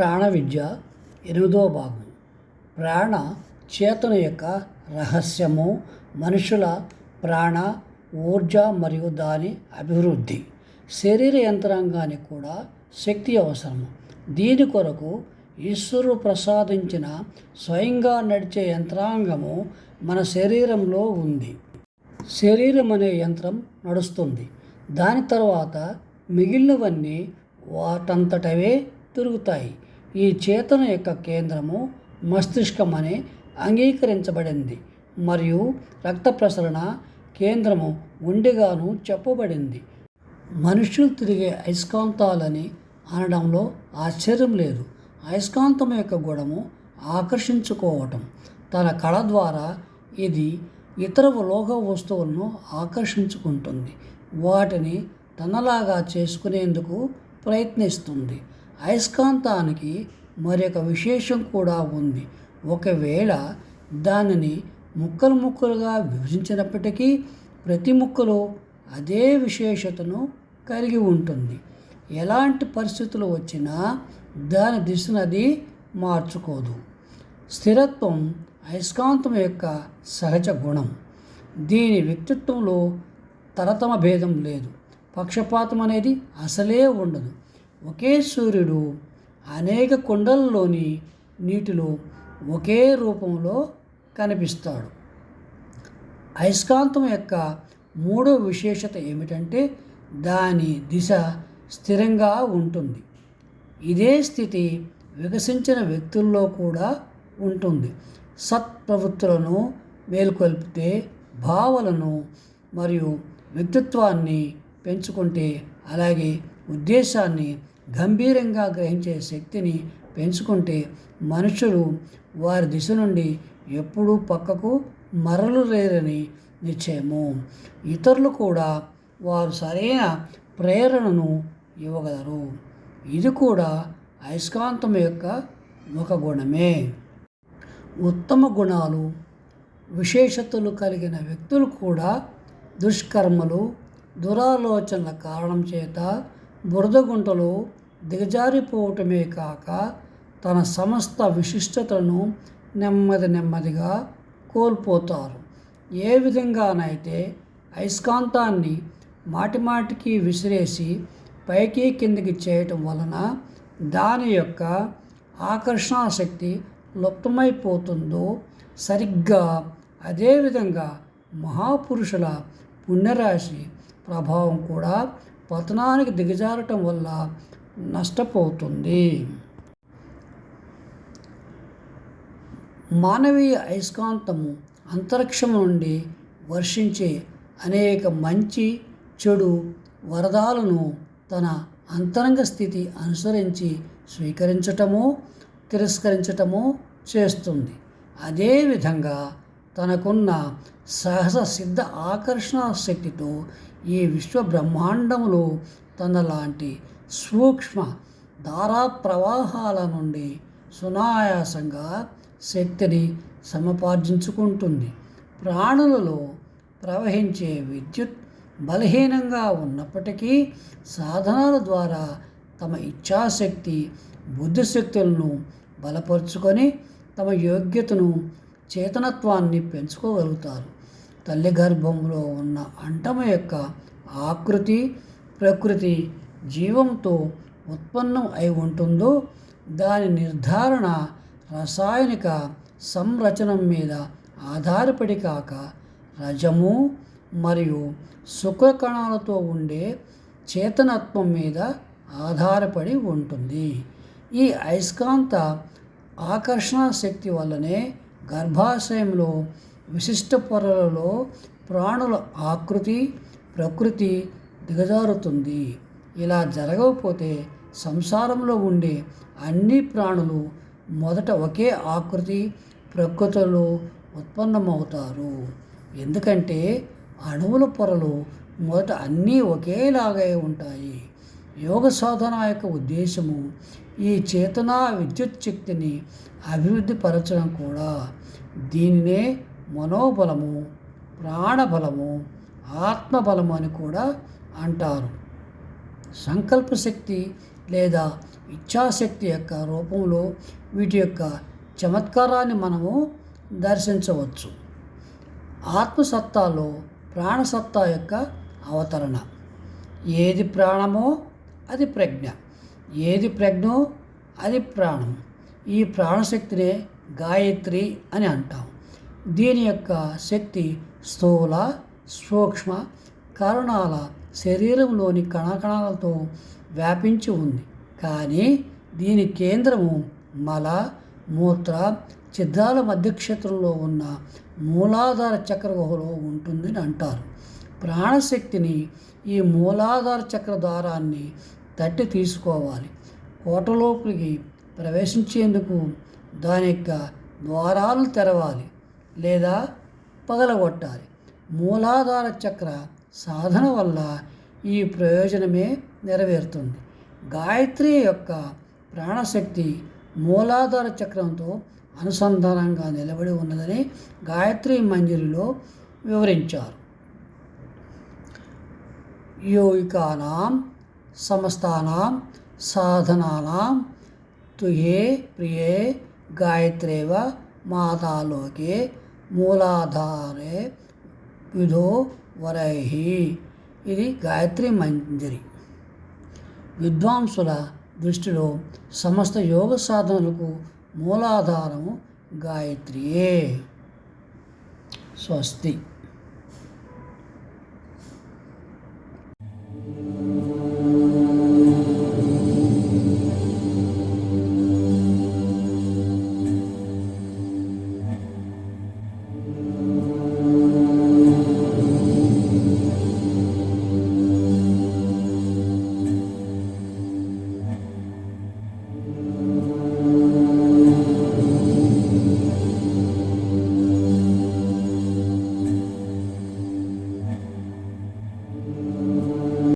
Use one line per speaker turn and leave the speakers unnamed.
ప్రాణ విద్య ఎనిమిదో భాగం. ప్రాణ చేతన యొక్క రహస్యము మనుషుల ప్రాణ ఊర్జ మరియు దాని అభివృద్ధి. శరీర యంత్రాంగానికి కూడా శక్తి అవసరము. దీని కొరకు ఈశ్వరుడు ప్రసాదించిన స్వయంగా నడిచే యంత్రాంగము మన శరీరంలో ఉంది. శరీరం అనే యంత్రం నడుస్తుంది. దాని తర్వాత మిగిలినవన్నీ వాటంతటవే తిరుగుతాయి. ఈ చేతన యొక్క కేంద్రము మస్తిష్కం అని అంగీకరించబడింది మరియు రక్త ప్రసరణ కేంద్రము గుండెగాను చెప్పబడింది. మనుషులు తిరిగే అయస్కాంతాలని అనడంలో ఆశ్చర్యం లేదు. అయస్కాంతం యొక్క గుణము ఆకర్షించుకోవటం. తన కళ ద్వారా ఇది ఇతర లోహ వస్తువులను ఆకర్షించుకుంటుంది. వాటిని తనలాగా చేసుకునేందుకు ప్రయత్నిస్తుంది. అయస్కాంతానికి మరొక విశేషం కూడా ఉంది. ఒకవేళ దానిని ముక్కలు ముక్కలుగా విభజించినప్పటికీ ప్రతి ముక్కలో అదే విశేషతను కలిగి ఉంటుంది. ఎలాంటి పరిస్థితులు వచ్చినా దాని దిశను అది మార్చుకోదు. స్థిరత్వం అయస్కాంతం యొక్క సహజ గుణం. దీని వ్యక్తిత్వంలో తరతమ భేదం లేదు. పక్షపాతం అనేది అసలే ఉండదు. ఒకే సూర్యుడు అనేక కొండల్లోని నీటిలో ఒకే రూపంలో కనిపిస్తాడు. అయస్కాంతం యొక్క మూడో విశేషత ఏమిటంటే దాని దిశ స్థిరంగా ఉంటుంది. ఇదే స్థితి వికసించిన వ్యక్తుల్లో కూడా ఉంటుంది. సత్ప్రవృత్తులను మేల్కొల్పితే భావలను మరియు వ్యక్తిత్వాన్ని పెంచుకుంటే అలాగే ఉద్దేశాన్ని గంభీరంగా గ్రహించే శక్తిని పెంచుకుంటే మనుషులు వారి దిశ నుండి ఎప్పుడూ పక్కకు మరలు లేరని నిశ్చయము. ఇతరులు కూడా వారు సరైన ప్రేరణను ఇవ్వగలరు. ఇది కూడా అయస్కాంతం యొక్క ఒక గుణమే. ఉత్తమ గుణాలు విశేషతలు కలిగిన వ్యక్తులు కూడా దుష్కర్మలు దురాలోచనల కారణం చేత బురదగుంటలో దిగజారిపోవటమే కాక తన సమస్త విశిష్టతను నెమ్మది నెమ్మదిగా కోల్పోతారు. ఏ విధంగానైతే అయస్కాంతాన్ని మాటిమాటికి విసిరేసి పైకి కిందికి చేయటం వలన దాని యొక్క ఆకర్షణ శక్తి లుప్తమైపోతుందో సరిగ్గా అదేవిధంగా మహాపురుషుల పుణ్యరాశి ప్రభావం కూడా పతనానికి దిగజారటం వల్ల నష్టపోతుంది. మానవీయ అయస్కాంతము అంతరిక్షం నుండి వర్షించే అనేక మంచి చెడు వరదాలను తన అంతరంగ స్థితి అనుసరించి స్వీకరించటము తిరస్కరించటము చేస్తుంది. అదేవిధంగా తనకున్న సహజ సిద్ధ ఆకర్షణ శక్తితో ఈ విశ్వ బ్రహ్మాండములో తనలాంటి సూక్ష్మ ధారా ప్రవాహాల నుండి సునాయాసంగా శక్తిని సమపార్జించుకుంటుంది. ప్రాణులలో ప్రవహించే విద్యుత్ బలహీనంగా ఉన్నప్పటికీ సాధనాల ద్వారా తమ ఇచ్ఛాశక్తి బుద్ధిశక్తులను బలపరుచుకొని తమ యోగ్యతను చేతనత్వాన్ని పెంచుకోగలుగుతారు. తల్లి గర్భంలో ఉన్న అంటమ యొక్క ఆకృతి ప్రకృతి జీవంతో ఉత్పన్నం అయి ఉంటుందో దాని నిర్ధారణ రసాయనిక సంరచనం మీద ఆధారపడి కాక రజము మరియు శుక్రకణాలతో ఉండే చేతనత్వం మీద ఆధారపడి ఉంటుంది. ఈ అయస్కాంత ఆకర్షణ శక్తి వల్లనే గర్భాశయంలో విశిష్ట పొరలలో ప్రాణుల ఆకృతి ప్రకృతి దిగజారుతుంది. ఇలా జరగకపోతే సంసారంలో ఉండే అన్ని ప్రాణులు మొదట ఒకే ఆకృతి ప్రకృతిలో ఉత్పన్నమవుతారు. ఎందుకంటే అణువుల పొరలు మొదట అన్నీ ఒకేలాగే ఉంటాయి. యోగ సాధన యొక్క ఉద్దేశము ఈ చేతనా విద్యుత్ శక్తిని అభివృద్ధి పరచడం కూడా. దీనినే మనోబలము ప్రాణబలము ఆత్మబలము అని కూడా అంటారు. సంకల్పశక్తి లేదా ఇచ్ఛాశక్తి యొక్క రూపంలో వీటి యొక్క చమత్కారాన్ని మనము దర్శించవచ్చు. ఆత్మసత్తాలో ప్రాణసత్తా యొక్క అవతరణ. ఏది ప్రాణమో అది ప్రజ్ఞ. ఏది ప్రజ్ఞో అది ప్రాణం. ఈ ప్రాణశక్తినే గాయత్రి అని అంటాం. దీని యొక్క శక్తి స్థూల సూక్ష్మ కారణాల శరీరంలోని కణకణాలతో వ్యాపించి ఉంది. కానీ దీని కేంద్రము మల మూత్ర ఛిద్రాల మధ్యక్షేత్రంలో ఉన్న మూలాధార చక్ర గుహలో ఉంటుందని అంటారు. ప్రాణశక్తిని ఈ మూలాధార చక్ర ద్వారాన్ని తట్టి తీసుకోవాలి. కోటలోపలికి ప్రవేశించేందుకు దాని యొక్క ద్వారాలు తెరవాలి లేదా పగలగొట్టాలి. మూలాధార చక్ర సాధన వల్ల ఈ ప్రయోజనమే నెరవేరుతుంది. గాయత్రి యొక్క ప్రాణశక్తి మూలాధార చక్రంతో అనుసంధానంగా నిలబడి ఉన్నదని గాయత్రి మంజరిలో వివరించారు. యోగికానాం సమస్తానాం సాధనానాం తుహే ప్రియే గాయత్రేవ మాతాలోకే మూలాధారే విధో వరైహి. ఇది గాయత్రి మంజరి. విద్వాంసుల దృష్టిలో సమస్త యోగ సాధనలకు మూలాధారము గాయత్రియే. స్వస్తి.